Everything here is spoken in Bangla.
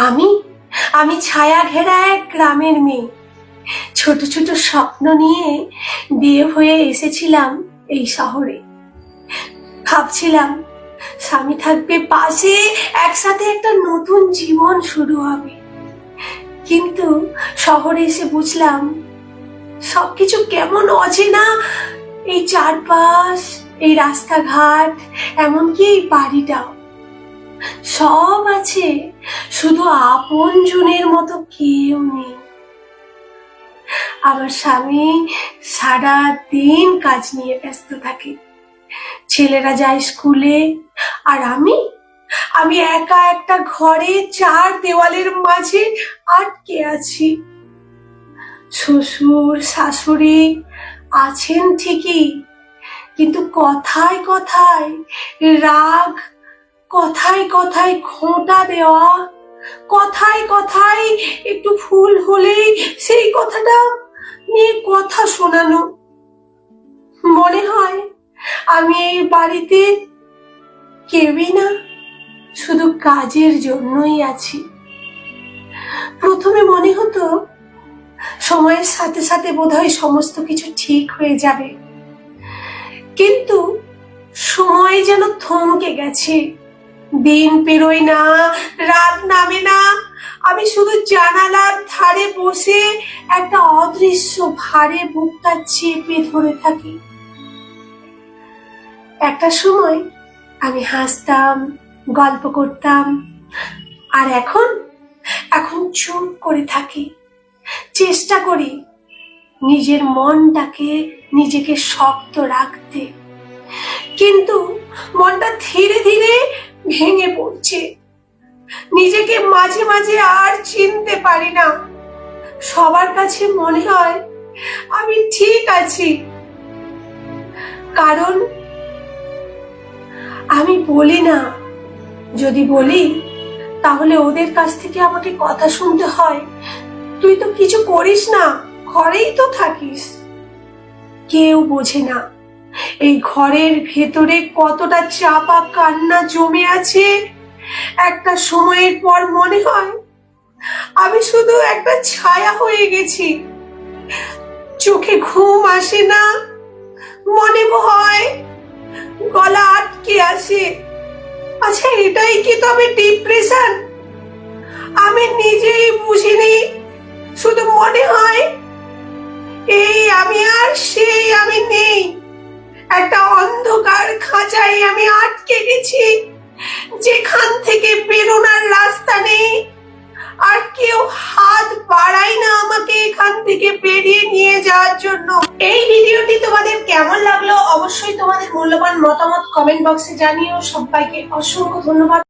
আমি? আমি ছায়া ঘেরা এক গ্রামের মেয়ে। ছোট ছোট স্বপ্ন নিয়ে বিয়ে হয়ে এসেছিলাম এই শহরে। ভাবছিলাম, স্বামী থাকবে পাশে একসাথে একটা নতুন জীবন শুরু হবে। কিন্তু শহরে এসে বুঝলাম, সবকিছু কেমন অচেনা। এই চারপাশ, এই রাস্তাঘাট, এমনকি এই বাড়িটাও। সব আছে। শুধু আপন জনের মতো কেউ নেই। আমার স্বামী সারা দিন কাজ নিয়ে ব্যস্ত থাকে। ছেলেরা যায় স্কুলে, আর আমি? আমি একা একটা ঘরে চার দেওয়ালের মাঝে আটকে আছি। শ্বশুর, শাশুড়ি আছেন ঠিকই, কিন্তু কথায় কথায় রাগ কথায় কথায় খোঁটা দেওয়া, কথায় কথায় একটু ভুল হলেই সেই কথাটা নিয়ে কথা শোনানো। মনে হয় আমি এই বাড়িতে কেউই না, শুধু কাজের জন্যই আছি। প্রথমে মনে হতো সময়ের সাথে সাথে বোধহয় সমস্ত কিছু ঠিক হয়ে যাবে। কিন্তু সময় যেন থমকে গেছে। দিন পেরোয় না, রাত নামে না। আমি শুধু জানালার ধারে বসে একটা অদৃশ্য ভারে বুকটা চেপে ধরে থাকি। একটা সময় আমি হাসতাম, গল্প করতাম, আর এখন এখন চুপ করে থাকি। চেষ্টা করি নিজের মনটাকে নিজেকে শক্ত রাখতে। কিন্তু মনটা ধীরে ধীরে ভেঙে পড়ছে। নিজেকে মাঝে মাঝে আর চিনতে পারি না। সবার কাছে মনে হয় আমি ঠিক আছি। কারণ আমি বলি না। যদি বলি, তাহলে ওদের কাছ থেকে আমাকে কথা শুনতে হয়। তুই তো কিছু করিস না, ঘরেই তো থাকিস। কেউ বোঝে না। এই ঘরের ভেতরে কতটা চাপা কান্না জমে আছে? একটা সময়ের পর মনে হয় আমি শুধু একটা ছায়া হয়ে গেছি। চোখে ঘুম আসে না, মনে হয় গলা আটকে আসে। আচ্ছা এটাই কি তবে ডিপ্রেশন আমি নিজেই বুঝিনি, শুধু মনে হয়, এই আমি আর সেই আমি নেই। একটা অন্ধকার খাঁচায় আমি আটকে গেছি। যেখান থেকে বেরোনার রাস্তা নেই। আর কেউ হাত বাড়াই না আমাকে এখান থেকে বেরিয়ে নিয়ে যাওয়ার জন্য। এই ভিডিওটি তোমাদের কেমন লাগল অবশ্যই তোমাদের মূল্যবান মতামত কমেন্ট বক্সে জানিও। সবাইকে অসংখ্য ধন্যবাদ।